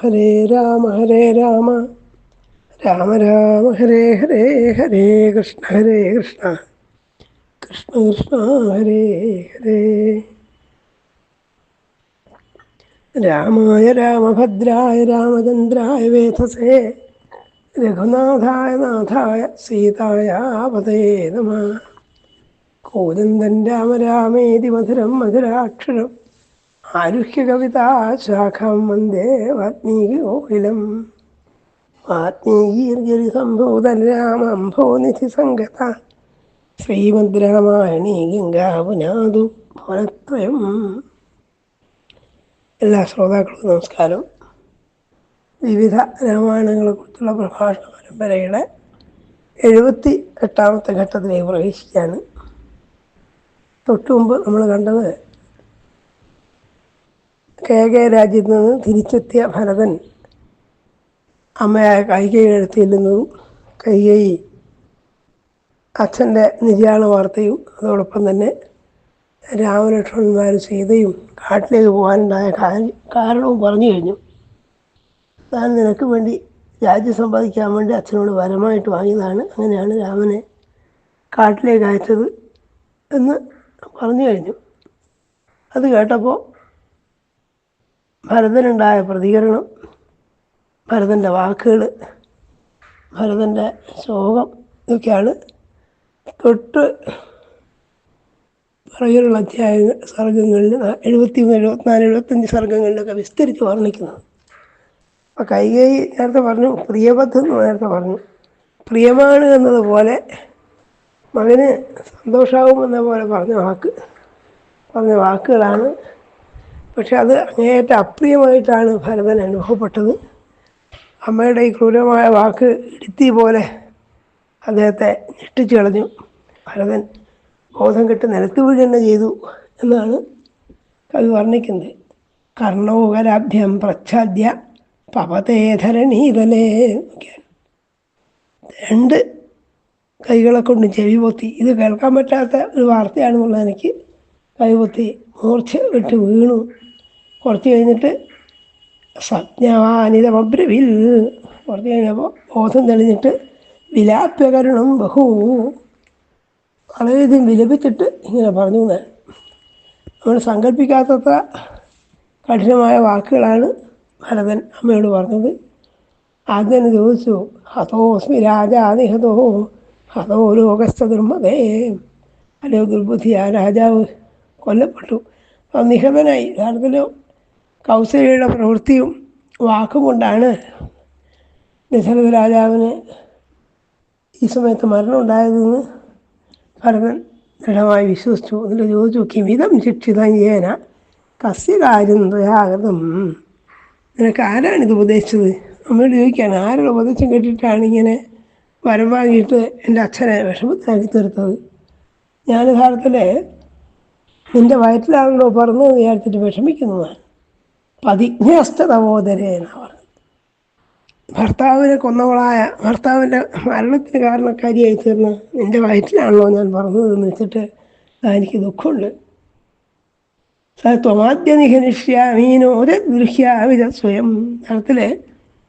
ഹരേ രാമ ഹരേ രാമ. രാമ രാമ ഹരേ ഹരേ ഹരേ കൃഷ്ണ ഹരേ കൃഷ്ണ. കൃഷ്ണ കൃഷ്ണ ഹരേ ഹരേ. രാമായ രാമഭദ്രായ രാമചന്ദ്രായ വേധസേ. രഘുനാഥായ നാഥായ സീതായ പതേ നമ. കോദന്തൻ രാമ രാമേതി മധുരം മധുരാക്ഷരം. ആരുഹ്യ കവിതാശാഖം വന്ദേ വാത്മീകി കോകിലം വാത്മീകീർഗിരി സംഭൂതൻ രാമംഭോ നിധി സംഗത ശ്രീമദ് രാമായണി ഗംഗാപുനാതു ഭവനത്രയം. എല്ലാ ശ്രോതാക്കൾക്കും നമസ്കാരം. വിവിധ രാമായണങ്ങളെക്കുറിച്ചുള്ള പ്രഭാഷണ പരമ്പരയുടെ എഴുപത്തി എട്ടാമത്തെ ഘട്ടത്തിലേക്ക് പ്രവേശിക്കുകയാണ്. തൊട്ടുമുമ്പ് നമ്മൾ കണ്ടത് കെ കെ രാജ്യത്ത് നിന്ന് തിരിച്ചെത്തിയ ഭരതൻ അമ്മയായ കൈകൈയുടെ അടുത്ത് ചെല്ലുന്നതും കൈകൈ അച്ഛന്റെ നിര്യാണ വാർത്തയും അതോടൊപ്പം തന്നെ രാമലക്ഷ്മണന്മാർ സീതയും കാട്ടിലേക്ക് പോകാനുണ്ടായ കാരണവും പറഞ്ഞു കഴിഞ്ഞു. താൻ നിനക്ക് വേണ്ടി രാജ്യം സമ്പാദിക്കാൻ വേണ്ടി അച്ഛനോട് വരമായിട്ട് വാങ്ങിയതാണ്. അങ്ങനെയാണ് രാമനെ കാട്ടിലേക്ക് അയച്ചത് എന്ന് പറഞ്ഞു കഴിഞ്ഞു. അത് കേട്ടപ്പോൾ ഭരതനുണ്ടായ പ്രതികരണം ഭരതന്റെ വാക്കുകൾ ഭരതന്റെ ശോകം ഇതൊക്കെയാണ് തൊട്ട് പുറകിലുള്ള അധ്യായ സർഗങ്ങളിൽ എഴുപത്തി മൂന്ന് എഴുപത്തിനാല് എഴുപത്തഞ്ച് സർഗങ്ങളിലൊക്കെ വിസ്തരിച്ച് വർണിക്കുന്നത്. അപ്പോൾ കൈകൈ നേരത്തെ പറഞ്ഞു പ്രിയബദ്ധം എന്ന് നേരത്തെ പറഞ്ഞു. പ്രിയമാണ് എന്നതുപോലെ മകന് സന്തോഷമാകുമെന്ന പോലെ പറഞ്ഞ വാക്ക് പറഞ്ഞ വാക്കുകളാണ് പക്ഷെ അത് അങ്ങേയറ്റ അപ്രിയമായിട്ടാണ് ഭരതൻ അനുഭവപ്പെട്ടത്. അമ്മയുടെ ഈ ക്രൂരമായ വാക്ക് ഇടുത്തി പോലെ അദ്ദേഹത്തെ ഞെട്ടിച്ചു കളഞ്ഞു. ഭരതൻ ബോധം കെട്ട് നിലത്ത് വീഴുന്ന ചെയ്തു എന്നാണ് കവി വർണിക്കുന്നത്. കർണോകരാഭ്യം പ്രച്ഛാദ്യ പപതേധരണീതലേ രണ്ട് കൈകളെ കൊണ്ട് ചെവി പൊത്തി. ഇത് കേൾക്കാൻ പറ്റാത്ത ഒരു വാർത്തയാണെന്നുള്ള എനിക്ക് കൈ പൊത്തി മൂർച്ച വിട്ട് വീണു. കുറച്ച് കഴിഞ്ഞിട്ട് സജ്ഞാനിതമബ്രവിൽ കുറച്ച് കഴിഞ്ഞപ്പോൾ ബോധം തെളിഞ്ഞിട്ട് വിലാപ്യകരണം ബഹു. വളരെയധികം വിലപിച്ചിട്ട് ഇങ്ങനെ പറഞ്ഞു എന്നാണ്. നമ്മൾ സങ്കല്പിക്കാത്തത്ര കഠിനമായ വാക്കുകളാണ് ഭരതൻ അമ്മയോട് പറഞ്ഞത്. ആദ്യം ചോദിച്ചു ഹതോസ്മി രാജാനിഹതോ ഹതോ? ലോകസ്ഥ ദുർമതേ? അല്ലയോ ദുർബുദ്ധിയാ രാജാവ് കൊല്ലപ്പെട്ടു. നിഹതനായി. യഥാർത്ഥത്തിൽ കൗസല്യയുടെ പ്രവൃത്തിയും വാക്കുകൊണ്ടാണ് ദശരഥ രാജാവിന് ഈ സമയത്ത് മരണം ഉണ്ടായതെന്ന് ഭരതൻ ദൃഢമായി വിശ്വസിച്ചു. എന്നിട്ട് ചോദിച്ചു കിമിതം ശിക്ഷിതം ഏന കസ്യ കാര്യം ദയാകൃതം നിനക്ക് ആരാണിത് ഉപദേശിച്ചത്? അമ്മയോട് ചോദിക്കുകയാണ്. ആരുടെ ഉപദേശം കേട്ടിട്ടാണ് ഇങ്ങനെ വരം വാങ്ങിയിട്ട് എന്റെ അച്ഛനെ വിഷമത്തിലാക്കി തീർത്തത്? ഞാൻ യഥാർത്ഥത്തിൽ നിന്റെ വയറ്റിലാണല്ലോ പറഞ്ഞു വിചാരിച്ചിട്ട് വിഷമിക്കുന്നതാണ് പതിജ്ഞസ്തവോദരേ എന്നാണ് പറഞ്ഞത്. ഭർത്താവിനെ കൊന്നവളായ ഭർത്താവിന്റെ മരണത്തിന് കാരണക്കാരിയായി തീർന്ന എന്റെ വയറ്റിലാണല്ലോ ഞാൻ പറഞ്ഞതെന്ന് വെച്ചിട്ട് എനിക്ക് ദുഃഖമുണ്ട്. ത്വമാദ്യ നിഹനിഷ്യാമീനോര ഗൃഹ്യാവിധ സ്വയം. തരത്തിൽ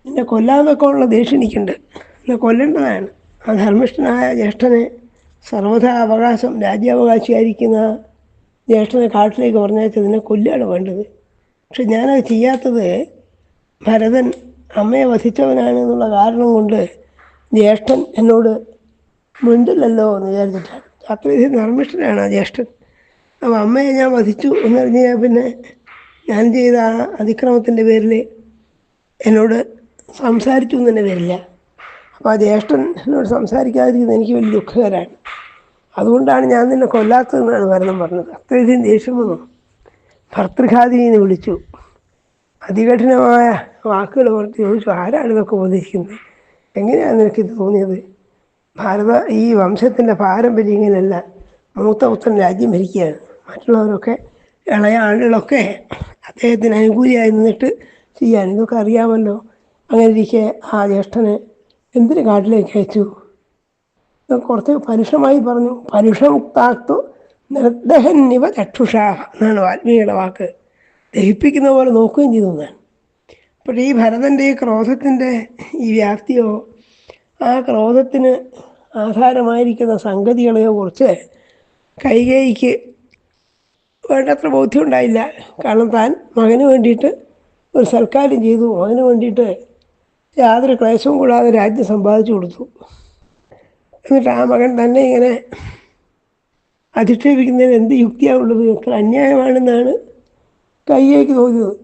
നിന്നെ കൊല്ലാന്നൊക്കെ ഉള്ള ദേഷ്യം എനിക്കുണ്ട്. എന്നെ കൊല്ലേണ്ടതാണ്. ആ ധർമ്മിഷ്ഠനായ ജ്യേഷ്ഠനെ സർവതാ അവകാശം രാജ്യാവകാശിയായിരിക്കുന്ന ജ്യേഷ്ഠനെ കാട്ടിലേക്ക് പറഞ്ഞയച്ചതിനെ കൊല്ലാണ് വേണ്ടത്. പക്ഷെ ഞാനത് ചെയ്യാത്തത് ഭരതൻ അമ്മയെ വധിച്ചവനാണ് എന്നുള്ള കാരണം കൊണ്ട് ജ്യേഷ്ഠൻ എന്നോട് മിണ്ടില്ലല്ലോ എന്ന് വിചാരിച്ചിട്ടാണ്. അത്രയധികം ധർമ്മിഷ്ഠനാണ് ആ ജ്യേഷ്ഠൻ. അപ്പോൾ അമ്മയെ ഞാൻ വധിച്ചു എന്ന് പറഞ്ഞു കഴിഞ്ഞാൽ പിന്നെ ഞാൻ ചെയ്ത ആ അതിക്രമത്തിന്റെ പേരിൽ എന്നോട് സംസാരിച്ചു എന്ന് തന്നെ വരില്ല അപ്പോൾ ആ ജ്യേഷ്ഠൻ എന്നോട് സംസാരിക്കാതിരിക്കുന്നത് എനിക്ക് വലിയ ദുഃഖകരമാണ്. അതുകൊണ്ടാണ് ഞാൻ നിന്നെ കൊല്ലാത്തതെന്നാണ് ഭരതം പറഞ്ഞത്. അത്രയധികം ദേഷ്യം വന്നു. ഭർത്തൃഘാതിനി എന്ന് വിളിച്ചു. അതികഠിനമായ വാക്കുകൾ പറഞ്ഞ് ചോദിച്ചു ആരാണ് ഇതൊക്കെ ഉപദേശിക്കുന്നത്? എങ്ങനെയാണ് നിനക്ക് തോന്നിയത്? ഭാരത ഈ വംശത്തിന്റെ പാരമ്പര്യം ഇങ്ങനെയല്ല. മൂത്ത പുത്രൻ രാജ്യം ഭരിക്കുകയാണ്. മറ്റുള്ളവരൊക്കെ ഇളയ ആളുകളൊക്കെ അദ്ദേഹത്തിന് അനുകൂലിയായി നിന്നിട്ട് ചെയ്യാൻ. ഇതൊക്കെ അറിയാമല്ലോ. അങ്ങനെ ഇരിക്കെ ആ ജ്യേഷ്ഠനെ എന്തിന് കാട്ടിലേക്ക് അയച്ചു? കുറച്ച് പരുഷമായി പറഞ്ഞു. പരുഷമുക്താക്തു നിർദഹന്നിവ ചക്ഷുഷ എന്നാണ് വാൽമീകിയുടെ വാക്ക്. ദഹിപ്പിക്കുന്ന പോലെ നോക്കുകയും ചെയ്തു എന്നാണ്. അപ്പോൾ ഈ ഭരതന്റെ ഈ ക്രോധത്തിന്റെ ഈ വ്യാപ്തിയോ ആ ക്രോധത്തിന് ആധാരമായിരിക്കുന്ന സംഗതികളെയോ കുറിച്ച് കൈകേയിക്ക് വേണ്ടത്ര ബോധ്യം ഉണ്ടായില്ല. കാരണം താൻ മകന് വേണ്ടിയിട്ട് ഒരു സൽക്കാരം ചെയ്തു. മകന് വേണ്ടിയിട്ട് യാതൊരു ക്ലേശവും കൂടാതെ രാജ്യം സമ്പാദിച്ചു കൊടുത്തു. എന്നിട്ട് ആ മകൻ തന്നെ ഇങ്ങനെ അധിക്ഷേപിക്കുന്നതിന് എന്ത് യുക്തിയാണുള്ളത്? എത്ര അന്യായമാണെന്നാണ് കയ്യേക്ക് തോന്നിയത്.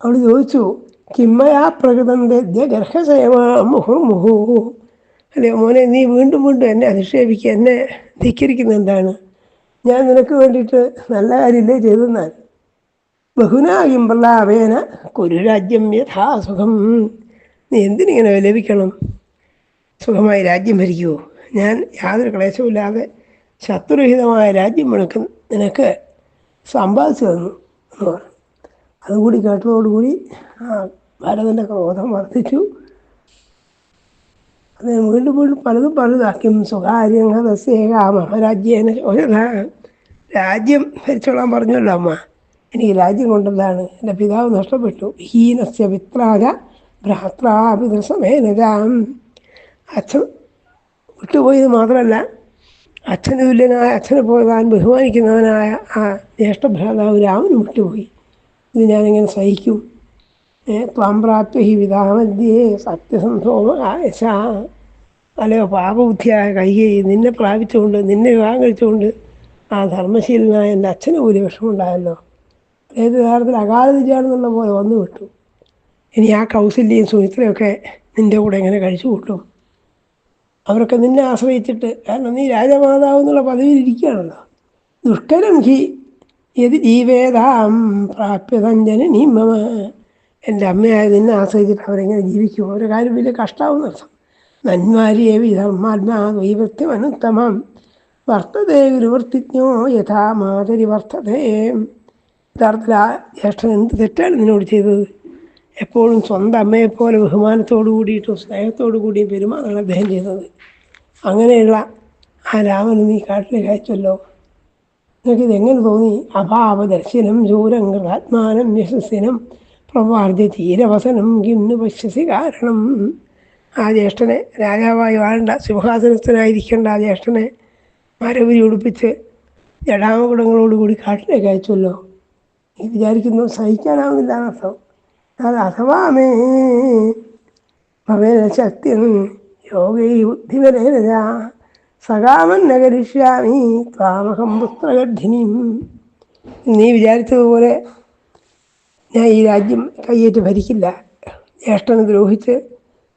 അവൾ ചോദിച്ചു കിമ്മയാ പ്രകൃതം മുഹുർമുഹു അതെ മോനെ നീ വീണ്ടും വീണ്ടും എന്നെ അധിക്ഷേപിക്കുക എന്നെ ധിക്കരിക്കുന്ന എന്താണ്? ഞാൻ നിനക്ക് വേണ്ടിയിട്ട് നല്ല കാര്യമില്ലേ ചെയ്തെന്നാൽ? ബഹുനാകിമ്പള്ളാവേന കുരു രാജ്യം യഥാസുഖം നീ എന്തിനിങ്ങനെ വിലപിക്കണം? സുഖമായി രാജ്യം ഭരിക്കുമോ ഞാൻ യാതൊരു ക്ലേശമില്ലാതെ ശത്രുരഹിതമായ രാജ്യം നിനക്ക് നിനക്ക് സമ്പാദിച്ചു തന്നു എന്ന് പറഞ്ഞു. അതുകൂടി കേട്ടതോടുകൂടി ആ ഭരതന്റെ ക്രോധം വർദ്ധിച്ചു. അത് വീണ്ടും വീണ്ടും പലതും പലതാക്കും. സ്വകാര്യങ്ങതസ്യേക രാജ്യേന രാജ്യം ഭരിച്ചോളാൻ പറഞ്ഞല്ലോ അമ്മ. എനിക്ക് രാജ്യം കൊണ്ടെന്താണ് എന്റെ പിതാവ് നഷ്ടപ്പെട്ടു. ഹീനസ്യ പിത്രാജ ഭ്രാത്രാപിതൃസമേനജാം. അച്ഛൻ വിട്ടുപോയത് മാത്രമല്ല അച്ഛന് തുല്യനായ അച്ഛനെ പോലെ താൻ ബഹുമാനിക്കുന്നവനായ ആ ജ്യേഷ്ഠഭ്രാതാവ് രാമന് വിട്ടുപോയി. ഇത് ഞാനിങ്ങനെ സഹിക്കും. ത്വാം പ്രാപ്യ ഹി വിധാമധ്യേ സത്യസന്ധോമകായശ അല്ലയോ പാപബുദ്ധിയായ കൈകേയി നിന്നെ പ്രാപിച്ചുകൊണ്ട് നിന്നെ വിവാഹം കഴിച്ചുകൊണ്ട് ആ ധർമ്മശീലനായ എന്റെ അച്ഛന് പോലും വിഷമമുണ്ടായല്ലോ. ഏത് കാലത്തിൽ അകാലതിജാണെന്നുള്ള പോലെ വന്നു വിട്ടു. ഇനി ആ കൗസല്യയും സുഹിത്രയൊക്കെ നിന്റെ കൂടെ എങ്ങനെ കഴിച്ചു കൂട്ടും? അവരൊക്കെ നിന്നെ ആശ്രയിച്ചിട്ട് കാരണം നീ രാജമാതാവ് എന്നുള്ള പദവിയിൽ ഇരിക്കുകയാണല്ലോ. ദുഷ്കരം ഹി യതി ജീവേദാം നീ മമ. എന്റെ അമ്മയായ നിന്നെ ആശ്രയിച്ചിട്ട് അവരെങ്ങനെ ജീവിക്കും? അവരുടെ കാര്യം വലിയ കഷ്ടാവുന്ന അർത്ഥം. നന്മാരിയെ ധർമാത്മാ ദൈവത്യം അനുത്തമം വർത്തതേ ഗുരുവർത്തിജ്ഞോ യഥാ മാതരി വർത്തതേ. യഥാർത്ഥത്തിൽ ആ ജ്യേഷ്ഠൻ എന്ത് തെറ്റാണ് നിന്നോട് ചെയ്തത്? എപ്പോഴും സ്വന്തം അമ്മയെപ്പോലെ ബഹുമാനത്തോടു കൂടിയിട്ടും സ്നേഹത്തോടു കൂടിയും പെരുമാറാണ് അദ്ദേഹം ചെയ്തത്. അങ്ങനെയുള്ള ആ രാമന് നീ കാട്ടിലേക്ക് അയച്ചല്ലോ നിങ്ങൾക്ക് ഇതെങ്ങനെ തോന്നി? അഭാവദർശനം ജൂരം കൃതാത്മാനം യശസ്സിനം പ്രവാർജ തീരവസനം കിന്നു പശ്യസി കാരണം. ആ ജ്യേഷ്ഠനെ രാജാവായി വാഴേണ്ട സിംഹാസനസ്ഥനായിരിക്കേണ്ട ആ ജ്യേഷ്ഠനെ മരവിരി ഉടുപ്പിച്ച് ജടാമകുടങ്ങളോടുകൂടി കാട്ടിലേക്ക് അയച്ചല്ലോ. നീ വിചാരിക്കുന്നു സഹിക്കാനാവുന്നില്ല എന്നർത്ഥം. അത് അഥവാ മേ ഭവേന ശക്തി യോഗൈ ബുദ്ധിപരേന സകാമൻ നഗരിഷ്യാമി ത്വാമഹം പുത്രഗർഭിണിയും നീ വിചാരിച്ചതുപോലെ ഞാൻ ഈ രാജ്യം കയ്യേറ്റ് ഭരിക്കില്ല. ജ്യേഷ്ഠനെ ദ്രോഹിച്ച്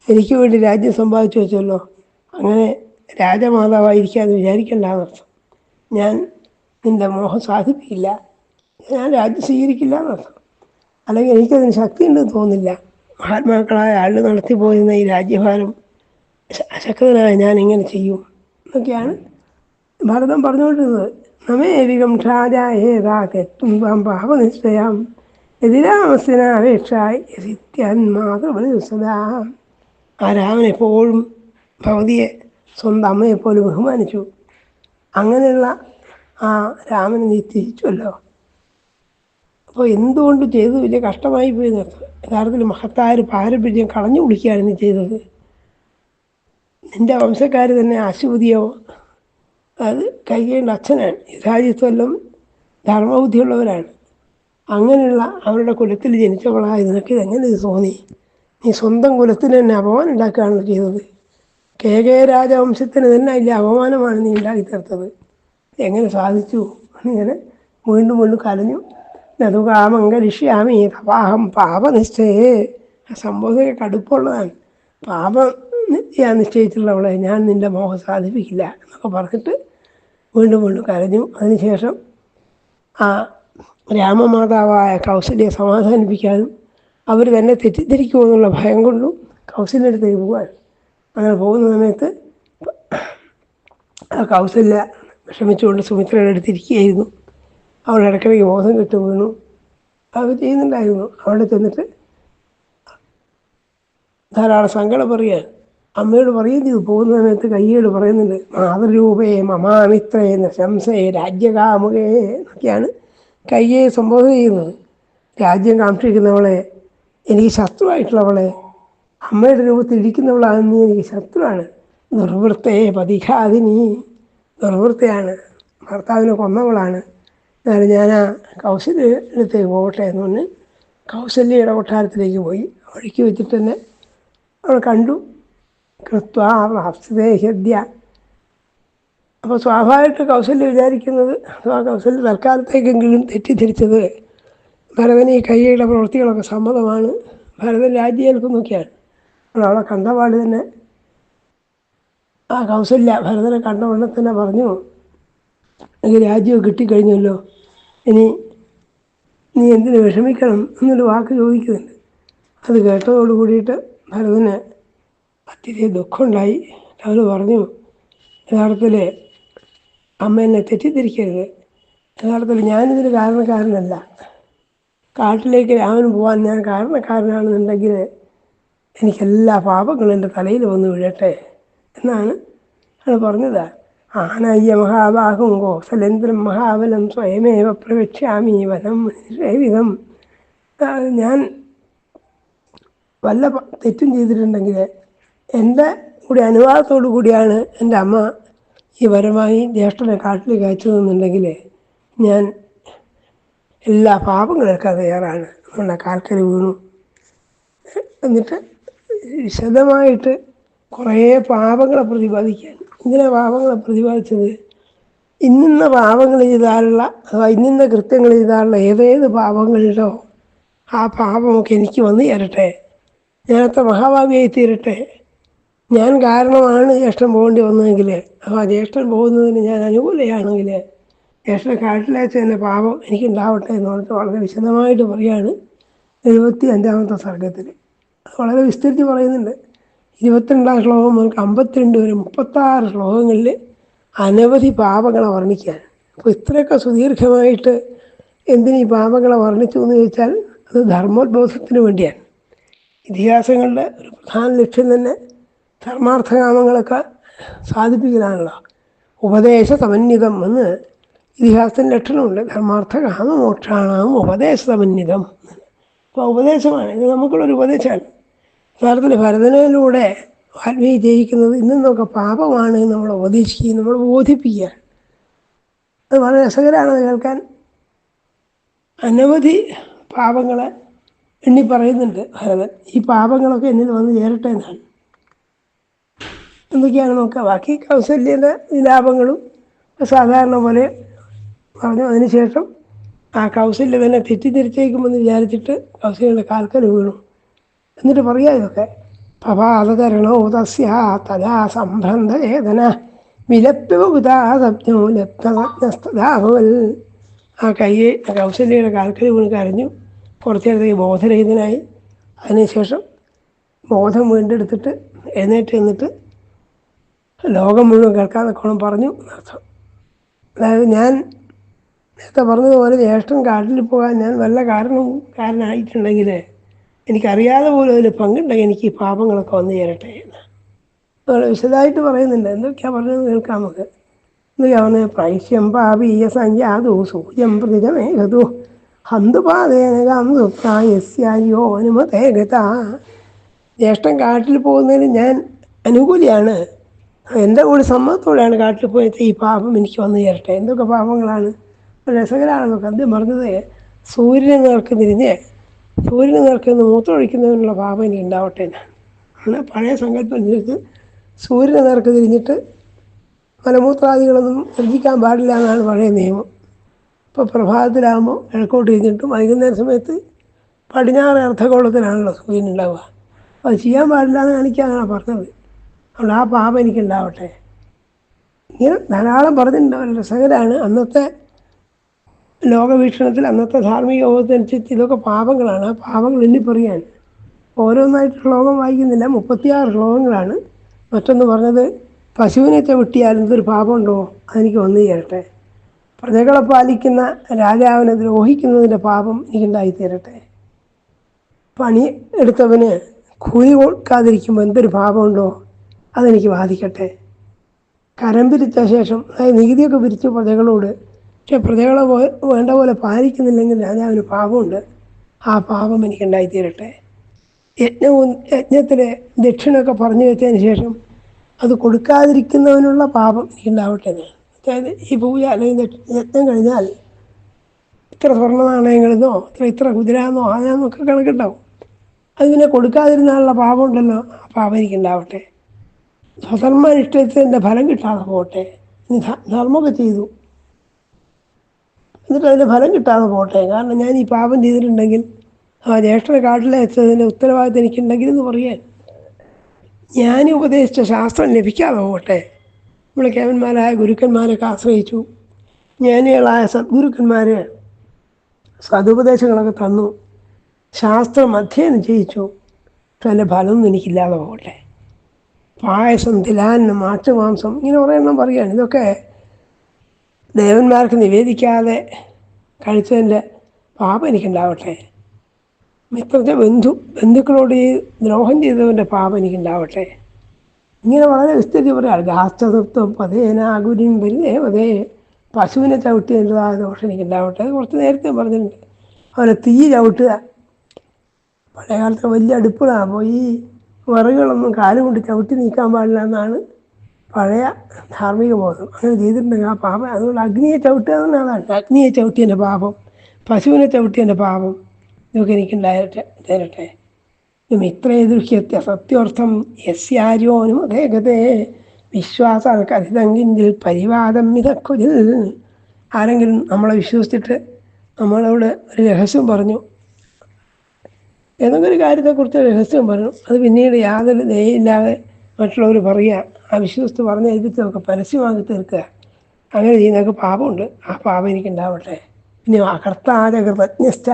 എനിക്ക് വേണ്ടി രാജ്യം സമ്പാദിച്ചു വെച്ചല്ലോ. അങ്ങനെ രാജമാതാവായിരിക്കാതെ വിചാരിക്കേണ്ട എന്നർത്ഥം ഞാൻ നിന്റെ മോഹം സാധിപ്പിക്കില്ല. ഞാൻ രാജ്യം സ്വീകരിക്കില്ല എന്നർത്ഥം അല്ലെങ്കിൽ എനിക്കതിന് ശക്തിയുണ്ടെന്ന് തോന്നുന്നില്ല. മഹാത്മാക്കളായ നടത്തി നടത്തിപ്പോയിരുന്ന ഈ രാജ്യഭാരം ശക്തനായ ഞാൻ എങ്ങനെ ചെയ്യും എന്നൊക്കെയാണ് ഭരതം പറഞ്ഞുകൊണ്ടിരുന്നത്. നമേവികം ക്ഷാജായേതാക്കെത്തും പാപനിശ്ചയം എതിരാമസ്യനാപേക്ഷാൻ മാത്രം സദാ. ആ രാമൻ എപ്പോഴും ഭഗവതിയെ സ്വന്തം അമ്മയെപ്പോലെ ബഹുമാനിച്ചു. അങ്ങനെയുള്ള ആ രാമനെ നീ തിരിച്ചുവല്ലോ അപ്പോൾ എന്തുകൊണ്ട് ചെയ്തു വലിയ കഷ്ടമായി പോയി. നിർത്തുക യഥാർത്ഥത്തിൽ മഹത്തായ ഒരു പാരമ്പര്യം കളഞ്ഞു കുളിക്കുകയാണ് നീ ചെയ്തത്. നിന്റെ വംശക്കാർ തന്നെ അശുപതിയോ അത് കൈകേണ്ട അച്ഛനാണ്. യഥാജിത്വെല്ലാം ധർമ്മബുദ്ധിയുള്ളവരാണ്. അങ്ങനെയുള്ള അവരുടെ കുലത്തിൽ ജനിച്ചവളായ നിനക്ക് ഇതെങ്ങനെ ഇത് തോന്നി? നീ സ്വന്തം കുലത്തിന് തന്നെ അപമാനം ഉണ്ടാക്കുകയാണല്ലോ ചെയ്തത്. കെ. കെ. രാജവംശത്തിന് തന്നെ ഇല്ല അപമാനമാണ് നീ ഉണ്ടാക്കി തീർത്തത്. എങ്ങനെ സാധിച്ചു? ഇങ്ങനെ വീണ്ടും വീണ്ടും കലഞ്ഞു നതുകാമങ്കരിഷ്യാമി തപാഹം പാപനിശ്ചയേ. ആ കടുപ്പുള്ളതാണ് പാപം ഞാൻ നിശ്ചയിച്ചിട്ടുള്ളവളെ ഞാൻ നിന്റെ മോഹം സാധിപ്പിക്കില്ല എന്നൊക്കെ പറഞ്ഞിട്ട് വീണ്ടും വീണ്ടും കരഞ്ഞു. അതിനുശേഷം ആ രാമമാതാവായ കൗസല്യെ സമാധാനിപ്പിക്കാനും അവർ തന്നെ തെറ്റിദ്ധരിക്കുമോ എന്നുള്ള ഭയം കൊണ്ടും കൗസല്യ അടുത്തേക്ക് പോകാൻ അങ്ങനെ പോകുന്ന സമയത്ത് ആ കൗസല്യ വിഷമിച്ചുകൊണ്ട് സുമിത്രയുടെ അടുത്തിരിക്കുകയായിരുന്നു അവൾ ഇടയ്ക്കിടയ്ക്ക് ബോധം കിട്ടു വീണു. അത് ചെയ്യുന്നുണ്ടായിരുന്നു. അവിടെ ചെന്നിട്ട് ധാരാളം സങ്കടം പറയുക അമ്മയോട് പറയുകയും ചെയ്തു പോകുന്ന സമയത്ത് കയ്യോട് പറയുന്നുണ്ട്. മാതൃരൂപേ മമാമിത്രേ നശംസേ രാജ്യകാമുകേ എന്നൊക്കെയാണ് കയ്യെ സംബോധന ചെയ്യുന്നത്. രാജ്യം കാക്ഷിക്കുന്നവളെ എനിക്ക് ശത്രുവായിട്ടുള്ളവളെ അമ്മയുടെ രൂപത്തിൽ ഇരിക്കുന്നവളാണ് നീ എനിക്ക് ശത്രുവാണ്. നിർവൃത്തയെ പതിഘാതിനി നിർവൃത്തയാണ്. ഭർത്താവിനെ കൊന്നവളാണ്. എന്നാലും ഞാൻ ആ കൗശല്യത്തേക്ക് പോകട്ടെ എന്ന് പറഞ്ഞ് കൗശല്യയുടെ കൊട്ടാരത്തിലേക്ക് പോയി. വഴിക്ക് വെച്ചിട്ട് തന്നെ അവൾ കണ്ടു. കൃത്വ ഹസ്തേഹ്യ അപ്പോൾ സ്വാഭാവികമായിട്ട് കൗശല്യം വിചാരിക്കുന്നത് അഥവാ കൗസല്യ തൽക്കാലത്തേക്കെങ്കിലും തെറ്റിദ്ധരിച്ചത് ഭരതന് ഈ കൈയുടെ പ്രവൃത്തികളൊക്കെ സമ്മതമാണ്. ഭരതൻ അപ്പോൾ അവളെ കണ്ടപാട് തന്നെ ആ കൗസല്യ ഭരതനെ കണ്ട ഉടനെ തന്നെ പറഞ്ഞു എനിക്ക് രാജ്യം കിട്ടിക്കഴിഞ്ഞല്ലോ. ഇനി നീ എന്തിനു വിഷമിക്കണം എന്നൊരു വാക്ക് ചോദിക്കുന്നുണ്ട്. അത് കേട്ടതോട് കൂടിയിട്ട് ഭരതന് അത്തിരി ദുഃഖമുണ്ടായി. അവർ പറഞ്ഞു യഥാർത്ഥത്തിൽ അമ്മ എന്നെ തെറ്റിദ്ധരിക്കരുത്. യഥാർത്ഥത്തിൽ ഞാനിതിന് കാരണക്കാരനല്ല. കാട്ടിലേക്ക് രാമൻ പോകാൻ ഞാൻ കാരണക്കാരനാണെന്നുണ്ടെങ്കിൽ എനിക്കെല്ലാ പാപങ്ങളും എന്റെ തലയിൽ വന്ന് വീഴട്ടെ എന്നാണ് അത് പറഞ്ഞത്. ആനയ്യ മഹാബാഹും കോസലേന്ദ്രം മഹാബലം സ്വയമേവ പ്രവക്ഷ്യാമി വനം സേവിതം. ഞാൻ വല്ല തെറ്റും ചെയ്തിട്ടുണ്ടെങ്കിൽ എന്റെ കൂടി അനുവാദത്തോടു കൂടിയാണ് എന്റെ അമ്മ ഈ വരമായി ജ്യേഷ്ഠനെ കാട്ടിലേക്ക് അയച്ചതെന്നുണ്ടെങ്കിൽ ഞാൻ എല്ലാ പാപങ്ങളൊക്കെ തയ്യാറാണ്. നമ്മുടെ കാൽക്കൽ വീണു. എന്നിട്ട് വിശദമായിട്ട് കുറേ പാപങ്ങളെ പ്രതിപാദിക്കാൻ ഇങ്ങനെ പാപങ്ങളെ പ്രതിപാദിച്ചത് ഇന്നിന്ന പാപങ്ങൾ ചെയ്താലുള്ള അഥവാ ഇന്നിന്ന കൃത്യങ്ങൾ ചെയ്താലുള്ള ഏതേത് പാപങ്ങളിലോ ആ പാപമൊക്കെ എനിക്ക് വന്ന് ചേരട്ടെ. ഞാനത്ര മഹാഭാവിയായി തീരട്ടെ. ഞാൻ കാരണമാണ് ജ്യേഷ്ഠൻ പോകേണ്ടി വന്നതെങ്കിൽ അപ്പോൾ ജ്യേഷ്ഠൻ പോകുന്നതിന് ഞാൻ അനുകൂലയാണെങ്കിൽ കാട്ടിലയച്ച തന്നെ പാപം എനിക്കുണ്ടാവട്ടെ എന്ന് പറഞ്ഞിട്ട് വളരെ വിശദമായിട്ട് പറയാണ് എഴുപത്തി അഞ്ചാമത്തെ സർഗത്തിൽ വളരെ വിസ്തരിച്ച് പറയുന്നുണ്ട്. ഇരുപത്തിരണ്ടാം ശ്ലോകം മുതൽ അമ്പത്തിരണ്ട് വരെ മുപ്പത്താറ് ശ്ലോകങ്ങളിൽ അനവധി പാപങ്ങളെ വർണിക്കാൻ. അപ്പോൾ ഇത്രയൊക്കെ സുദീർഘമായിട്ട് എന്തിനീ പാപങ്ങളെ വർണിച്ചു എന്ന് ചോദിച്ചാൽ അത് ധർമ്മോദ്ബോധത്തിന് വേണ്ടിയാണ്. ഇതിഹാസങ്ങളുടെ ഒരു പ്രധാന ലക്ഷ്യം തന്നെ ധർമാർത്ഥകാമങ്ങളൊക്കെ സാധിപ്പിക്കലാണല്ലോ. ഉപദേശ സമന്വിതം എന്ന് ഇതിഹാസത്തിന്റെ ലക്ഷണമുണ്ട്. ധർമാർത്ഥകാമമോക്ഷാണാം ഉപദേശ സമന്വിതം അപ്പോൾ ഉപദേശമാണ്. ഇത് നമുക്കുള്ളൊരു ഉപദേശമാണ്. യഥാർത്ഥത്തിൽ ഭരതനിലൂടെ ആത്മീയ ജയിക്കുന്നത് ഇന്നൊക്കെ പാപമാണ് നമ്മൾ ഉപദേശിക്കുകയും നമ്മൾ ബോധിപ്പിക്കുകയാണ്. അത് വളരെ രസകരമാണ് കേൾക്കാൻ. അനവധി പാപങ്ങളെ എണ്ണി പറയുന്നുണ്ട് ഭരതൻ. ഈ പാപങ്ങളൊക്കെ എന്നിൽ വന്ന് ചേരട്ടെ എന്നാണ്. എന്തൊക്കെയാണ് നോക്കുക? ബാക്കി കൗസല്യന്റെ വിലാപങ്ങളും സാധാരണ പോലെ പറഞ്ഞു. അതിനുശേഷം ആ കൗസല്യം തന്നെ തെറ്റിദ്ധരിച്ചേക്കുമെന്ന് വിചാരിച്ചിട്ട് കൗസല്യയുടെ കാൽക്കൽ വീണു. എന്നിട്ട് പറയാ ഇതൊക്കെ. പപാതകരണോ തസ്യ തഥാ സംഭ്രന്തചേതന വിലപ്യവുതാസപ്നോ ലബ്ധവൽ ആ കൈ കൗശല്യയുടെ കാൽക്കൽ വീണ് കരഞ്ഞു. കുറച്ചു നേരത്തേക്ക് ബോധരഹിതനായി. അതിനുശേഷം ബോധം വീണ്ടെടുത്തിട്ട് എഴുന്നേറ്റ് നിന്നിട്ട് ലോകം മുഴുവൻ കേൾക്കാൻ കോണം പറഞ്ഞു എന്നർത്ഥം. അതായത് ഞാൻ നേരത്തെ പറഞ്ഞതുപോലെ ജ്യേഷ്ഠൻ കാട്ടിൽ പോകാൻ ഞാൻ വല്ല കാരണം കാരനായിട്ടുണ്ടെങ്കിൽ എനിക്കറിയാതെ പോലും അതിൽ പങ്കുണ്ടെങ്കിൽ എനിക്ക് ഈ പാപങ്ങളൊക്കെ വന്നു ചേരട്ടെ എന്ന്. വളരെ വിശദമായിട്ട് പറയുന്നുണ്ട്. എന്തൊക്കെയാ പറഞ്ഞത് കേൾക്കാം നമുക്ക്. എന്തൊക്കെയാ പറഞ്ഞത്? പ്രൈശ്യം പാപീയ സംഖ്യാതു സൂര്യം പ്രതിജമേഘതു ഹന്തുപാതേനകം സുപ്രായസ്യോ അനുമതേഗത. ജ്യേഷ്ഠൻ കാട്ടിൽ പോകുന്നതിന് ഞാൻ അനുകൂലിയാണ്. എന്റെ കൂടി സമ്മതത്തോടെയാണ് കാട്ടിൽ പോയിട്ട് ഈ പാപം എനിക്ക് വന്നു ചേരട്ടെ. എന്തൊക്കെ പാപങ്ങളാണ്? രസകരമാണെന്നൊക്കെ അത് പറഞ്ഞത്. സൂര്യനെ തിരിഞ്ഞ് സൂര്യനെ നേർക്ക് മൂത്ര മൂത്രമൊഴിക്കുന്നതിനുള്ള പാപം ഇനി ഉണ്ടാവട്ടെ എന്നാണ് പഴയ സങ്കല്പം അനുസരിച്ച് സൂര്യനെ നേർക്ക് തിരിഞ്ഞിട്ട് മലമൂത്രാദികളൊന്നും ശ്രദ്ധിക്കാൻ പാടില്ല എന്നാണ് പഴയ നിയമം. ഇപ്പോൾ പ്രഭാതത്തിലാകുമ്പോൾ കിഴക്കോട്ട് തിരിഞ്ഞിട്ടും വൈകുന്നേര സമയത്ത് പടിഞ്ഞാറ് അർദ്ധഗോളത്തിലാണല്ലോ സൂര്യൻ ഉണ്ടാവുക. അത് ചെയ്യാൻ പാടില്ല എന്ന് കാണിക്കാനാണ് പറഞ്ഞത്. അതുകൊണ്ട് ആ പാപം എനിക്കുണ്ടാവട്ടെ ഇങ്ങനെ ധാരാളം പറഞ്ഞിട്ടുണ്ടാവും രസകരാണ് അന്നത്തെ ലോകവീക്ഷണത്തിൽ അന്നത്തെ ധാർമ്മിക ബോധത്തിനനുസരിച്ച് ഇതൊക്കെ പാപങ്ങളാണ്. ആ പാപങ്ങൾ എണ്ണി പറയാൻ ഓരോന്നായിട്ട് ശ്ലോകം വായിക്കുന്നില്ല. മുപ്പത്തിയാറ് ശ്ലോകങ്ങളാണ്. മറ്റൊന്ന് പറഞ്ഞത് പശുവിനെ ചവിട്ടിയാൽ എന്തൊരു പാപമുണ്ടോ? അതെനിക്ക് വന്നു ചേരട്ടെ. പ്രജകളെ പാലിക്കുന്ന രാജാവിനെ ദ്രോഹിക്കുന്നതിന്റെ പാപം എനിക്കുണ്ടായി തീരട്ടെ. പണി എടുത്തവന് കൂലി കൊടുക്കാതിരിക്കുമ്പോൾ എന്തൊരു പാപമുണ്ടോ? അതെനിക്ക് ബാധിക്കട്ടെ. കരം പിരിച്ച ശേഷം അതായത് നികുതിയൊക്കെ പിരിച്ചു പ്രജകളോട് പക്ഷെ പ്രജകളെ വേണ്ട പോലെ പാലിക്കുന്നില്ലെങ്കിൽ രാജാവിന് പാപമുണ്ട്. ആ പാപം എനിക്ക് ഉണ്ടായിത്തീരട്ടെ യജ്ഞവും യജ്ഞത്തിലെ ദക്ഷിണമൊക്കെ പറഞ്ഞു വെച്ചതിന് ശേഷം അത് കൊടുക്കാതിരിക്കുന്നവനുള്ള പാപം എനിക്കുണ്ടാവട്ടെ. അതായത് ഈ പൂജ അല്ലെങ്കിൽ യജ്ഞം കഴിഞ്ഞാൽ ഇത്ര സ്വർണ നാണയങ്ങളെന്നോ ഇത്ര ഇത്ര കുതിരാന്നോ ആനാന്നൊക്കെ കണക്കുണ്ടാവും. അത് പിന്നെ കൊടുക്കാതിരുന്നാലുള്ള പാപം ഉണ്ടല്ലോ ആ പാപം എനിക്കുണ്ടാവട്ടെ. സ്വധർമ്മനിഷ്ഠത്തിന്റെ ഫലം കിട്ടാതെ പോട്ടെ ധർമ്മമൊക്കെ ചെയ്തു. എന്നിട്ട് അതിന് ഫലം കിട്ടാതെ പോട്ടെ. കാരണം ഞാൻ ഈ പാപം ചെയ്തിട്ടുണ്ടെങ്കിൽ ആ ജ്യേഷ്ഠനെ കാട്ടിലെ വെച്ചതിന്റെ ഉത്തരവാദിത്തം എനിക്കുണ്ടെങ്കിൽ എന്ന് പറയാൻ. ഞാൻ ഉപദേശിച്ച ശാസ്ത്രം ലഭിക്കാതെ പോകട്ടെ നമ്മൾ കേവന്മാരായ ഗുരുക്കന്മാരൊക്കെ ആശ്രയിച്ചു. ജ്ഞാനികളായ സദ്ഗുരുക്കന്മാർ സതുപദേശങ്ങളൊക്കെ തന്നു. ശാസ്ത്രം അധ്യയനം ചെയ്യിച്ചു പക്ഷെ ഫലമൊന്നും എനിക്കില്ലാതെ പോകട്ടെ പായസം തിലാന്നം മാട്ടുമാംസം ഇങ്ങനെ കുറേ എണ്ണം പറയുകയാണ്. ഇതൊക്കെ ദേവന്മാർക്ക് നിവേദിക്കാതെ കഴിച്ചതിന്റെ പാപം എനിക്കുണ്ടാവട്ടെ. മിത്രത്തെ ബന്ധു ബന്ധുക്കളോട് ഈ ദ്രോഹം ചെയ്തവന്റെ പാപം എനിക്കുണ്ടാവട്ടെ. ഇങ്ങനെ വളരെ വിസ്തരിച്ച് പറയാം. ഗാസ്തത്വം വലിയ പതേ പശുവിനെ ചവിട്ടിയതിന്റെതായ ദോഷം എനിക്കുണ്ടാവട്ടെ. അത് കുറച്ച് നേരത്തെ പറഞ്ഞിട്ടുണ്ട്. അവരെ തീ ചവിട്ടുക. പഴയ വലിയ അടുപ്പുകളാണ്. അപ്പോൾ ഈ വിറകുകളൊന്നും കാലം കൊണ്ട് ചവിട്ടി നീക്കാൻ പാടില്ല എന്നാണ് പഴയ ധാർമ്മിക ബോധം അങ്ങനെ ചെയ്തിട്ടുണ്ടെങ്കിൽ ആ പാപം അതുകൊണ്ട് അഗ്നിയെ ചവിട്ടുക എന്നുള്ളതാണ് അഗ്നിയെ എന്റെ പാപം പശുവിനെ ചവിട്ടിയതിന്റെ പാപം ഇതൊക്കെ എനിക്കുണ്ടായിട്ട് തരട്ടെ മിത്രേ ദൃശ്യത്തെ സത്യോർത്ഥം യസ്യാര്യോനും അദ്ദേഹത്തെ വിശ്വാസാൽ കരുതങ്കിൽ പരിവാദം മിതക്കുതിൽ ആരെങ്കിലും നമ്മളെ വിശ്വസിച്ചിട്ട് നമ്മളോട് ഒരു രഹസ്യം പറഞ്ഞു ഏതെങ്കിലും ഒരു കാര്യത്തെക്കുറിച്ച് രഹസ്യം പറഞ്ഞു അത് പിന്നീട് യാതൊരു ദയയില്ലാതെ മറ്റുള്ളവർ പറയുക ആ വിശ്വസ്ത് പറഞ്ഞ ഏൽപ്പിച്ചതൊക്കെ പരസ്യമാക്കി തീർക്കുക. അങ്ങനെ ചെയ്യുന്നതൊക്കെ പാപമുണ്ട്. ആ പാപം എനിക്കുണ്ടാവട്ടെ. പിന്നെ അകർത്താരകൃതജ്ഞസ്ഥ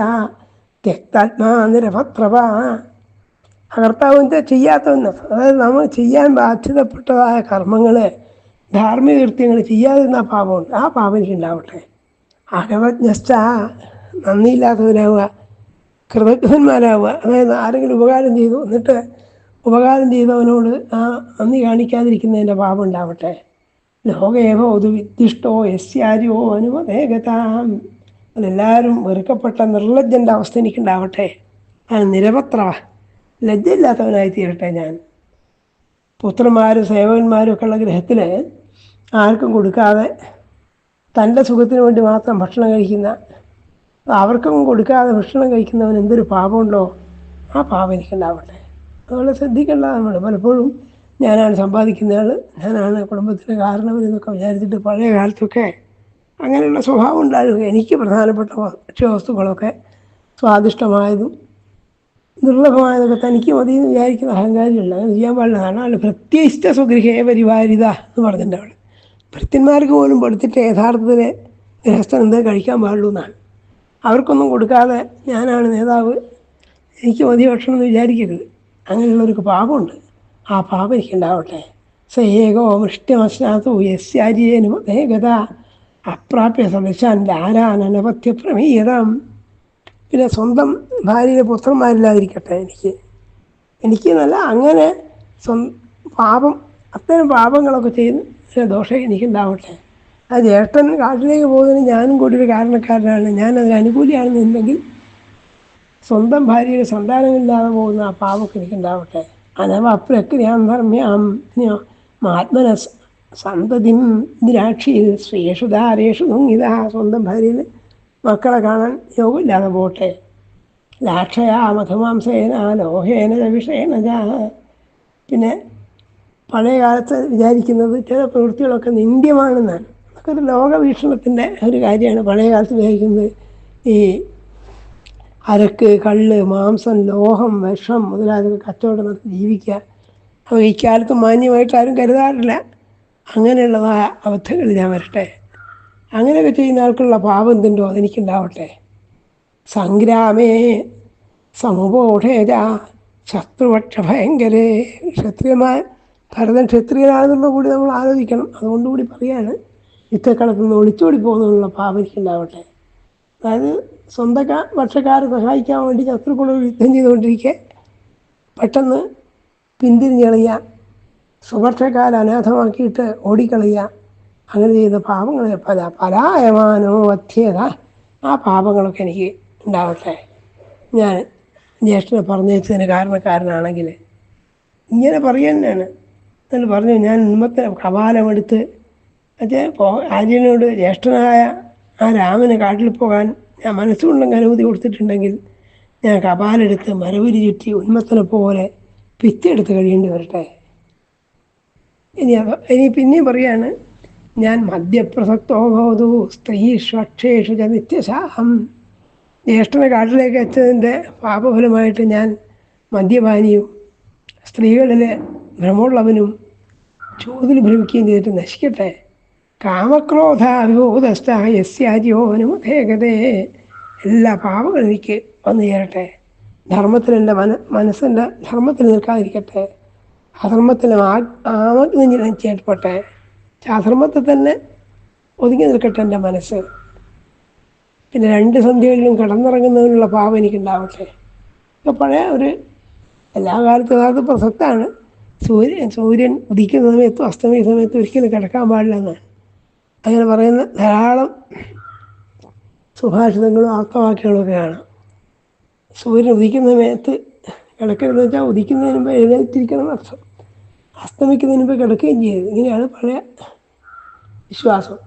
തെക്താത്മാ നിരഭദ്രവ അകർത്താവിന്റെ ചെയ്യാത്തവന്ന് അതായത് നമ്മൾ ചെയ്യാൻ ബാധ്യതപ്പെട്ടതായ കർമ്മങ്ങൾ ധാർമ്മിക കൃത്യങ്ങൾ ചെയ്യാതിരുന്ന പാപമുണ്ട്. ആ പാപം എനിക്കുണ്ടാവട്ടെ. അകവജ്ഞസ്ഥ നന്ദിയില്ലാത്തവരാവുക കൃതജ്ഞന്മാരാവുക. അതായത് ആരെങ്കിലും ഉപകാരം ചെയ്തു എന്നിട്ട് ഉപകാരം ചെയ്തവനോട് ആ നന്ദി കാണിക്കാതിരിക്കുന്നതിന്റെ പാപം ഉണ്ടാവട്ടെ ലോകേവോ യസ്യാരിയോ യസ്യാര്യോ അനുമതേകതാം അതെല്ലാവരും വെറുക്കപ്പെട്ട നിർലജ്ജന്റെ അവസ്ഥ എനിക്കുണ്ടാവട്ടെ. ആ നിരപത്രവ ലജ്ജയില്ലാത്തവനായി തീരട്ടെ ഞാൻ. പുത്രന്മാരും സേവകന്മാരും ഒക്കെ ഉള്ള ഗ്രഹത്തിൽ ആർക്കും കൊടുക്കാതെ തന്റെ സുഖത്തിന് വേണ്ടി മാത്രം ഭക്ഷണം കഴിക്കുന്ന അവർക്കും കൊടുക്കാതെ ഭക്ഷണം കഴിക്കുന്നവൻ എന്തൊരു പാപമുണ്ടോ? ആ പാപം എനിക്കുണ്ടാവട്ടെ. അതുപോലെ ശ്രദ്ധിക്കേണ്ട നമ്മൾ പലപ്പോഴും ഞാനാണ് സമ്പാദിക്കുന്നയാൾ ഞാനാണ് കുടുംബത്തിന് കാരണം എന്നൊക്കെ വിചാരിച്ചിട്ട് പഴയ കാലത്തൊക്കെ അങ്ങനെയുള്ള സ്വഭാവം ഉണ്ടായിരുന്നു. എനിക്ക് പ്രധാനപ്പെട്ട ഭക്ഷ്യവസ്തുക്കളൊക്കെ സ്വാദിഷ്ടമായതും ദുർലഭമായതൊക്കെ തനിക്ക് മതി എന്ന് വിചാരിക്കുന്ന അഹങ്കാരികളില്ല. അങ്ങനെ ചെയ്യാൻ പാടില്ല. അല്ല പ്രത്യേകിച്ച സ്വഗൃഹേ പരിവാരിത എന്ന് പറഞ്ഞിട്ടുണ്ട് അവിടെ ഭൃത്യന്മാർക്ക് പോലും പഠിച്ചിട്ട് യഥാർത്ഥത്തിൽ ഗൃഹസ്ഥൻ എന്തേ കഴിക്കാൻ പാടുള്ളൂ എന്നാണ്. അവർക്കൊന്നും കൊടുക്കാതെ ഞാനാണ് നേതാവ് എനിക്ക് മതി ഭക്ഷണം എന്ന് വിചാരിക്കരുത്. അങ്ങനെയുള്ളവർക്ക് പാപമുണ്ട്. ആ പാപം എനിക്കുണ്ടാവട്ടെ സ ഏകോ മൃഷ്ട്യമശ്നാഥു യസ്യാരിയേനും വേഗത അപ്രാപ്യ സദശാൻ ആരാനനപത്യ പ്രമീയതാം പിന്നെ സ്വന്തം ഭാര്യയിലെ പുത്രന്മാരില്ലാതിരിക്കട്ടെ എനിക്ക്. എനിക്ക് എന്നല്ല അങ്ങനെ പാപം അത്തരം പാപങ്ങളൊക്കെ ചെയ്യുന്ന ദോഷം എനിക്കുണ്ടാവട്ടെ ആ ജ്യേഷ്ഠൻ കാട്ടിലേക്ക് പോകുന്നതിന് ഞാനും കൂടി ഒരു കാരണക്കാരനാണ്. ഞാൻ അതിന് അനുകൂലിയാണെന്നുണ്ടെങ്കിൽ സ്വന്തം ഭാര്യയുടെ സന്താനമില്ലാതെ പോകുന്ന ആ പാപമൊക്കെ എനിക്കുണ്ടാവട്ടെ. അനവ പ്രക്രിയാം ധർമ്മ്യാം ആത്മന ദ്രാക്ഷി ദ്രാക്ഷിയിൽ സ്ത്രീഷു ധാരേഷു നുങ്ങിത സ്വന്തം ഭാര്യയിൽ മക്കളെ കാണാൻ യോഗമില്ലാതെ പോട്ടെ. ലാക്ഷയാ മധുമാംസേന ലോഹേന വിഷേണ പിന്നെ പഴയ കാലത്ത് വിചാരിക്കുന്നത് ചില പ്രവൃത്തികളൊക്കെ നിന്ദ്യമാണെന്നാണ്. അതൊക്കെ ഒരു ലോകവീക്ഷണത്തിന്റെ ഒരു കാര്യമാണ് പഴയ കാലത്ത് വിചാരിക്കുന്നത് ഈ അരക്ക് കള്ള് മാംസം ലോഹം വിഷം മുതലായ കച്ചവടം നടത്തി ജീവിക്കുക അപ്പോൾ ഈ കാലത്ത് മാന്യമായിട്ട് ആരും കരുതാറില്ല. അങ്ങനെയുള്ളതായ അബദ്ധങ്ങൾ ഞാൻ വരട്ടെ. അങ്ങനെയൊക്കെ ചെയ്യുന്ന ആൾക്കുള്ള പാപം എന്തുണ്ടോ അതെനിക്കുണ്ടാവട്ടെ. സംഗ്രാമേ സമുപോഷേജ ശത്രുപക്ഷ ഭയങ്കരേ. ക്ഷത്രിയമായ ഭരതൻ ക്ഷത്രിയനാണെന്നുള്ള കൂടി നമ്മൾ ആലോചിക്കണം. അതുകൊണ്ടുകൂടി പറയാണ് യുദ്ധക്കളത്തിൽ നിന്ന് ഒളിച്ചോടി പോകുന്നതിനുള്ള പാപം എനിക്കുണ്ടാവട്ടെ. അതായത് സ്വന്തക്കാർ പക്ഷക്കാരെ സഹായിക്കാൻ വേണ്ടി ശത്രുക്കളോട് യുദ്ധം ചെയ്തുകൊണ്ടിരിക്കെ പെട്ടെന്ന് പിന്തിരിഞ്ഞെളിയ സുപക്ഷക്കാരെ അനാഥമാക്കിയിട്ട് ഓടിക്കളയുക അങ്ങനെ ചെയ്ത പാപങ്ങൾ പല പലായമാനോ വധ്യത ആ പാപങ്ങളൊക്കെ എനിക്ക് ഉണ്ടാവട്ടെ. ഞാൻ ജ്യേഷ്ഠനെ പറഞ്ഞതിന് കാരണക്കാരനാണെങ്കിൽ ഇങ്ങനെ പറയുന്നതാണ് എന്നിട്ട് പറഞ്ഞു ഞാൻ ഇന്നത്തെ കപാലമെടുത്ത് മറ്റേ ആര്യനോട് ജ്യേഷ്ഠനായ ആ രാമന് കാട്ടിൽ പോകാൻ ഞാൻ മനസ്സുകൊണ്ടെങ്കിൽ അനുമതി കൊടുത്തിട്ടുണ്ടെങ്കിൽ ഞാൻ കപാലെടുത്ത് മരവുരി ചുറ്റി ഉന്മത്തനെ പോലെ പിച്ചെടുത്ത് കഴിയേണ്ടി വരട്ടെ. ഇനി ഇനി പിന്നെയും പറയാണ് ഞാൻ മദ്യപ്രസക്തോ ഭവതു സ്ത്രീ സ്വക്ഷേഷു ച നിത്യശാഹം. ജ്യേഷ്ഠനെ കാട്ടിലേക്ക് എത്തിയതിന്റെ പാപഫലമായിട്ട് ഞാൻ മദ്യപാനിയും സ്ത്രീകളിലെ ഭ്രമമുള്ളവനും ചോതിൽ ഭ്രമിക്കുകയും ചെയ്തിട്ട് നശിക്കട്ടെ. കാമക്രോധ വിബോധസ്ഥ എല്ലാ പാപങ്ങളും എനിക്ക് വന്നു ചേരട്ടെ. ധർമ്മത്തിൽ എന്റെ മന മനസ്സിന്റെ ധർമ്മത്തിൽ നിൽക്കാതിരിക്കട്ടെ. അധർമ്മത്തിലും ആ ആമഗ്നം ചേർപ്പെട്ടെ അധർമ്മത്തിൽ തന്നെ ഒതുങ്ങി നിൽക്കട്ടെ എന്റെ മനസ്സ്. പിന്നെ രണ്ട് സന്ധ്യകളിലും കടന്നിറങ്ങുന്നതിനുള്ള പാപം എനിക്കുണ്ടാവട്ടെ. ഇപ്പം പഴയ ഒരു എല്ലാ കാലത്തും അത് പ്രസക്തമാണ് സൂര്യൻ സൂര്യൻ ഉദിക്കുന്ന സമയത്തും അസ്തമയ സമയത്തും ഒരിക്കലും കിടക്കാൻ പാടില്ല അങ്ങനെ പറയുന്ന ധാരാളം സുഭാഷിതങ്ങളും ആക്കവാക്യങ്ങളൊക്കെയാണ്. സൂര്യൻ ഉദിക്കുന്ന സമയത്ത് കിടക്കരുതെന്ന് വെച്ചാൽ ഉദിക്കുന്നതിന് മുമ്പ് എഴുന്നേറ്റിരിക്കണം അർത്ഥം. അസ്തമിക്കുന്നതിന് മുമ്പ് കിടക്കുകയും ചെയ്യരുത്. ഇങ്ങനെയാണ് പഴയ വിശ്വാസം.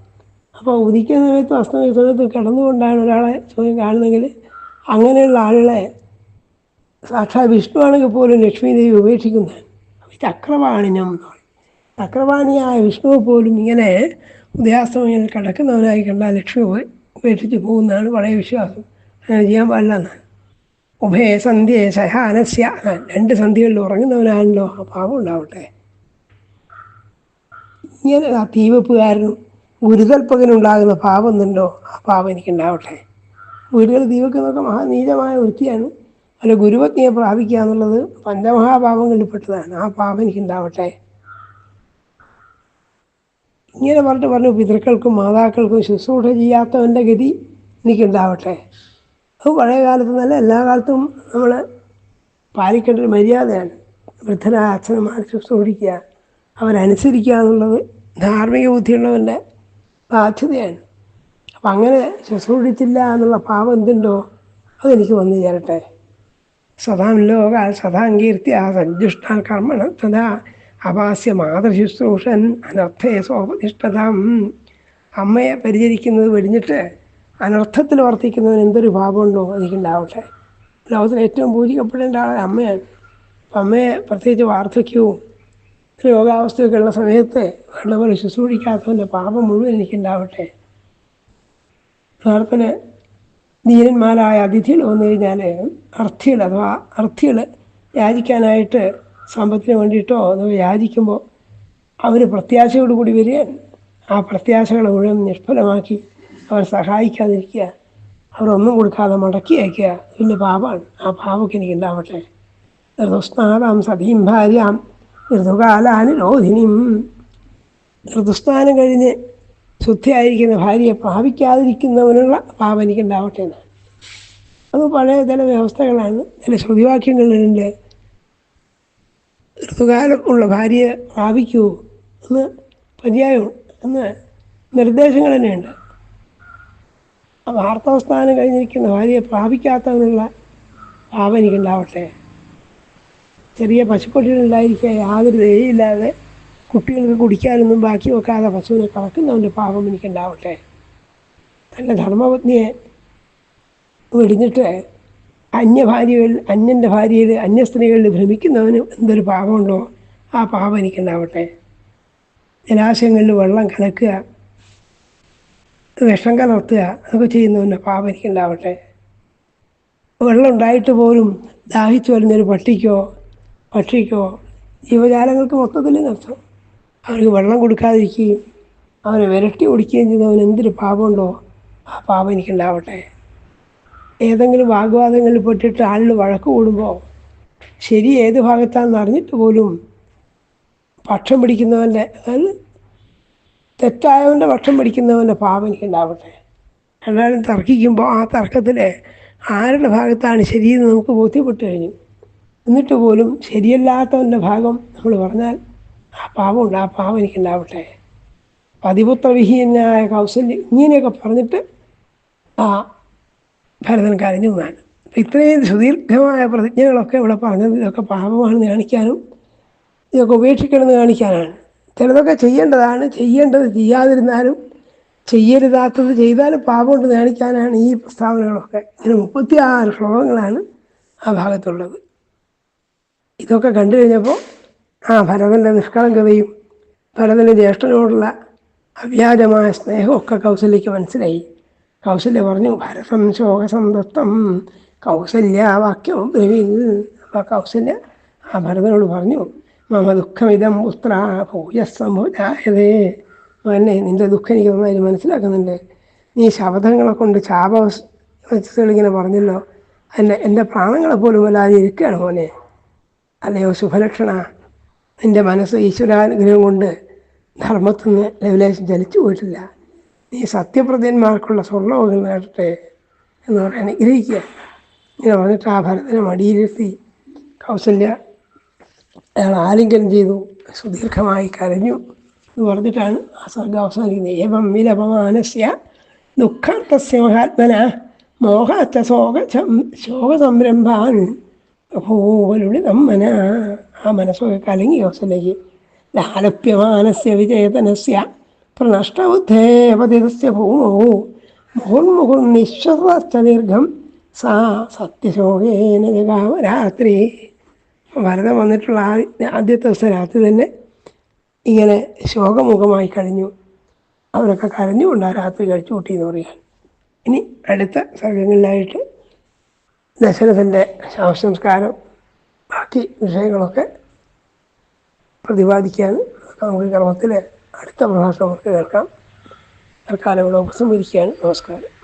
അപ്പോൾ ഉദിക്കുന്ന സമയത്തും അസ്തമിക്കുന്ന സമയത്തും കിടന്നുകൊണ്ടാണ് ഒരാളെ സൂര്യൻ കാണുന്നെങ്കിൽ അങ്ങനെയുള്ള ആളുകളെ സാക്ഷാ വിഷ്ണു ആണെങ്കിൽ പോലും ലക്ഷ്മി ദേവി ഉപേക്ഷിക്കുന്നതാണ്. ചക്രവാണിനം ചക്രവാണിയായ വിഷ്ണു പോലും ഇങ്ങനെ ഉദയാസ്തമയങ്ങളിൽ കിടക്കുന്നവനായി കണ്ടാൽ ലക്ഷ്മി പോയി ഉപേക്ഷിച്ച് പോകുന്നതാണ് പഴയ വിശ്വാസം. അങ്ങനെ ചെയ്യാൻ പാടില്ല എന്നാണ്. ഉഭയ സന്ധ്യ സഹാനസ്യ രണ്ട് സന്ധ്യകളിൽ ഉറങ്ങുന്നവനാണല്ലോ ആ പാപം ഉണ്ടാവട്ടെ. ഇങ്ങനെ ആ തീവെപ്പുകാരനും ഗുരുതൽപ്പകനുണ്ടാകുന്ന പാപം എന്നുണ്ടോ ആ പാപം എനിക്കുണ്ടാവട്ടെ. വീടുകൾ തീവെക്കുന്നതൊക്കെ മഹാനീചമായ വൃത്തിയാണ്. അല്ല ഗുരുപത്നിയെ പ്രാപിക്കുക എന്നുള്ളത് പഞ്ചമഹാപാപങ്ങളിൽപ്പെട്ടതാണ്. ആ പാപം എനിക്കുണ്ടാവട്ടെ. ഇങ്ങനെ പറഞ്ഞിട്ട് പറഞ്ഞു പിതൃക്കൾക്കും മാതാക്കൾക്കും ശുശ്രൂഷ ചെയ്യാത്തവന്റെ ഗതി എനിക്കുണ്ടാവട്ടെ. അത് പഴയ കാലത്ത് നല്ല എല്ലാ കാലത്തും നമ്മൾ പാലിക്കേണ്ട ഒരു മര്യാദയാണ്. വൃദ്ധനായ അച്ഛനമാരെ ശുശ്രൂഷിക്കുക അവരനുസരിക്കുക എന്നുള്ളത് ധാർമ്മിക ബുദ്ധിയുള്ളവന്റെ ബാധ്യതയാണ്. അപ്പം അങ്ങനെ ശുശ്രൂഷിച്ചില്ല എന്നുള്ള പാപം എന്തുണ്ടോ അതെനിക്ക് വന്നു ചേരട്ടെ. സദാം ലോക സദാങ്കീർത്തി ആ സഞ്ജുഷ്ടാൻ കർമ്മണം തഥാ അപാസ്യ മാതൃശുശ്രൂഷൻ അനർത്ഥയെ സോപനിഷ്ഠതം അമ്മയെ പരിചരിക്കുന്നത് വെടിഞ്ഞിട്ട് അനർത്ഥത്തിൽ വർത്തിക്കുന്നവന് എന്തൊരു ഭാവമുണ്ടോ എനിക്കുണ്ടാവട്ടെ. ലോകത്തിൽ ഏറ്റവും പൂജിക്കപ്പെടേണ്ട ആളെ അമ്മയാണ് അപ്പം അമ്മയെ പ്രത്യേകിച്ച് വാർദ്ധക്യവും രോഗാവസ്ഥയൊക്കെ ഉള്ള സമയത്ത് വേണ്ടപോലെ ശുശ്രൂഷിക്കാത്തവന്റെ പാപം മുഴുവൻ എനിക്കുണ്ടാവട്ടെ. പ്രാർത്ഥന ധീരന്മാരായ അതിഥികൾ വന്നു കഴിഞ്ഞാൽ അർത്ഥികൾ അഥവാ അർത്ഥികൾ യാചിക്കാനായിട്ട് സമ്പത്തിന് വേണ്ടിയിട്ടോ അത് യാചിക്കുമ്പോൾ അവർ പ്രത്യാശയോടുകൂടി വരികയാണ് ആ പ്രത്യാശകളെ മുഴുവൻ നിഷ്ഫലമാക്കി അവർ സഹായിക്കാതിരിക്കുക അവരൊന്നും കൊടുക്കാതെ മടക്കി അയക്കുക ഇതിന്റെ പാപമാണ്. ആ പാപമൊക്കെ എനിക്ക് ഉണ്ടാവട്ടെ. ഋതുസ്നാനാം സതീം ഭാര്യാം ഋതുകാലാനുരോധിനിയും ഋതുസ്നാനം കഴിഞ്ഞ് ശുദ്ധിയായിരിക്കുന്ന ഭാര്യയെ പ്രാപിക്കാതിരിക്കുന്നവനുള്ള പാപം എനിക്കുണ്ടാവട്ടെ എന്നാണ്. അത് പഴയ ചില വ്യവസ്ഥകളാണ്. ചില ശ്രുതിവാക്യങ്ങളുണ്ട് ഋതുകാലം ഉള്ള ഭാര്യയെ പ്രാപിക്കൂ എന്ന് പര്യായം എന്ന് നിർദ്ദേശങ്ങൾ തന്നെയുണ്ട്. വാർത്താസ്ഥാനം കഴിഞ്ഞിരിക്കുന്ന ഭാര്യയെ പ്രാപിക്കാത്തതിനുള്ള പാപം എനിക്കുണ്ടാവട്ടെ. ചെറിയ പശുക്കുട്ടികളുണ്ടായിരിക്കുക യാതൊരു ദയയില്ലാതെ കുട്ടികൾക്ക് കുടിക്കാനൊന്നും ബാക്കി വെക്കാതെ പശുവിനെ കളക്കുന്നവന്റെ പാപം എനിക്കുണ്ടാവട്ടെ. തന്റെ ധർമ്മപത്നിയെ വെടിഞ്ഞിട്ട് അന്യഭാര്യകൾ അന്യന്റെ ഭാര്യയിൽ അന്യസ്ത്രീകളിൽ ഭ്രമിക്കുന്നവന് എന്തൊരു പാപമുണ്ടോ? ആ പാപം എനിക്കുണ്ടാവട്ടെ. ജലാശയങ്ങളിൽ വെള്ളം കലക്കുക വിഷം കലർത്തുക അതൊക്കെ ചെയ്യുന്നവന്റെ പാപം എനിക്കുണ്ടാവട്ടെ. വെള്ളം ഉണ്ടായിട്ട് പോലും ദാഹിച്ചു വരുന്നൊരു പട്ടിക്കോ പക്ഷിക്കോ ജീവജാലങ്ങൾക്ക് മൊത്തത്തിൽ നഷ്ടം. അവർക്ക് വെള്ളം കൊടുക്കാതിരിക്കുകയും അവരെ വിരട്ടി ഓടിക്കുകയും ചെയ്തവന് എന്തൊരു പാപമുണ്ടോ? ആ പാപം എനിക്കുണ്ടാവട്ടെ. ഏതെങ്കിലും വാഗ്വാദങ്ങളിൽ പെട്ടിട്ട് ആളിൽ വഴക്ക് കൂടുമ്പോൾ ശരി ഏത് ഭാഗത്താണെന്ന് അറിഞ്ഞിട്ട് പോലും പക്ഷം പിടിക്കുന്നവന്റെ അതായത് തെറ്റായവന്റെ പക്ഷം പിടിക്കുന്നവന്റെ പാപം എനിക്കുണ്ടാവട്ടെ. എല്ലാവരും തർക്കിക്കുമ്പോൾ ആ തർക്കത്തിൽ ആരുടെ ഭാഗത്താണ് ശരിയെന്ന് നമുക്ക് ബോധ്യപ്പെട്ട് കഴിഞ്ഞു. എന്നിട്ട് പോലും ശരിയല്ലാത്തവന്റെ ഭാഗം നമ്മൾ പറഞ്ഞാൽ ആ പാവമുണ്ട് ആ പാപം എനിക്കുണ്ടാവട്ടെ. പതിപുത്രവിഹീനായ കൗസല്യം ഇങ്ങനെയൊക്കെ പറഞ്ഞിട്ട് ആ ഭരതൻ കരഞ്ഞു എന്നാണ് അപ്പം ഇത്രയും സുദീർഘമായ പ്രതിജ്ഞകളൊക്കെ ഇവിടെ പറഞ്ഞത് ഇതൊക്കെ പാപമാണെന്ന് കാണിക്കാനും ഇതൊക്കെ ഉപേക്ഷിക്കണമെന്ന് കാണിക്കാനാണ്. ചിലതൊക്കെ ചെയ്യേണ്ടതാണ്. ചെയ്യേണ്ടത് ചെയ്യാതിരുന്നാലും ചെയ്യരുതാത്തത് ചെയ്താലും പാപമുണ്ടെന്ന് കാണിക്കാനാണ് ഈ പ്രസ്താവനകളൊക്കെ. ഇതിന് മുപ്പത്തി ആറ് ശ്ലോകങ്ങളാണ് ആ ഭാഗത്തുള്ളത്. ഇതൊക്കെ കണ്ടു കഴിഞ്ഞപ്പോൾ ആ ഭരതന്റെ നിഷ്കളങ്കതയും ഭരതന്റെ ജ്യേഷ്ഠനോടുള്ള അവ്യാജമായ സ്നേഹമൊക്കെ കൗസല്യക്ക് മനസ്സിലായി. കൗസല്യ പറഞ്ഞു ഭരതം കൗശല്യ വാക്യം ഭവിൻ അപ്പോൾ കൗസല്യ ആ ഭരതനോട് പറഞ്ഞു മമ ദുഃഖമിതം പുത്ര ഭൂയസംഭുജായതേ മന്നെ നിന്റെ ദുഃഖം എനിക്ക് നന്നായി മനസ്സിലാക്കുന്നുണ്ട്. നീ ശബ്ദങ്ങളെ കൊണ്ട് ചാപ ഇങ്ങനെ പറഞ്ഞല്ലോ. എന്റെ എന്റെ പ്രാണങ്ങളെ പോലും വല്ലാതെ ഇരിക്കുകയാണ് മോനെ. അല്ലയോ ശുഭലക്ഷണ. നിന്റെ മനസ്സ് ഈശ്വരാനുഗ്രഹം കൊണ്ട് ധർമ്മത്തിൽ നിന്ന് ലെവലേശം ചലിച്ചു പോയിട്ടില്ല. നീ സത്യപ്രതിന്മാർക്കുള്ള സ്വർണമൊക്കെ നേടട്ടെ എന്ന് പറയാൻ അനുഗ്രഹിക്കുക ഇങ്ങനെ പറഞ്ഞിട്ട് ആ ഭരതനെ മടിയിരുത്തി കൗസല്യ അയാൾ ആലിംഗനം ചെയ്തു സുദീർഘമായി കരഞ്ഞു എന്ന് പറഞ്ഞിട്ടാണ് ആ സർഗം അവസാനിക്കുന്നത്. ഏവം വിലപമാനസ്യ ദുഃഖാർത്ഥസ്യ മഹാത്മന മോഹാത്ത ശോക ശോക സംരംഭാൻ ഭൂവലുടി നമ്മന ആ മനസ്സൊക്കെ കലങ്ങി കൗസല്യക്ക് ലാലപ്യമാനസ്യ വിചേതനസ്യ പ്രണഷ്ടബുദ്ധേപതിതസ്യ ഭൂമോ മുഹുർമുഹുർനിശ്വസ ദീർഘം സാ സത്യശോകേന ജഗാമ രാത്രി। ഭരതം വന്നിട്ടുള്ള ആദ്യത്തെ ദിവസം രാത്രി തന്നെ ഇങ്ങനെ ശോകമുഖമായി കഴിഞ്ഞു. അവരൊക്കെ കരഞ്ഞുകൊണ്ട് ആ രാത്രി കഴിച്ചു കൂട്ടി എന്ന് പറയാൻ ഇനി അടുത്ത സർഗങ്ങളിലായിട്ട് ദശരഥന്റെ ശവസംസ്കാരം ബാക്കി വിഷയങ്ങളൊക്കെ പ്രതിപാദിക്കാൻ നമുക്ക് ക്രമത്തിൽ അടുത്ത പ്രഭാഷണം നമുക്ക് കേൾക്കാം. തൽക്കാലം ഇവിടെ ഉപസംഹരിക്കുകയാണ്. നമസ്കാരം.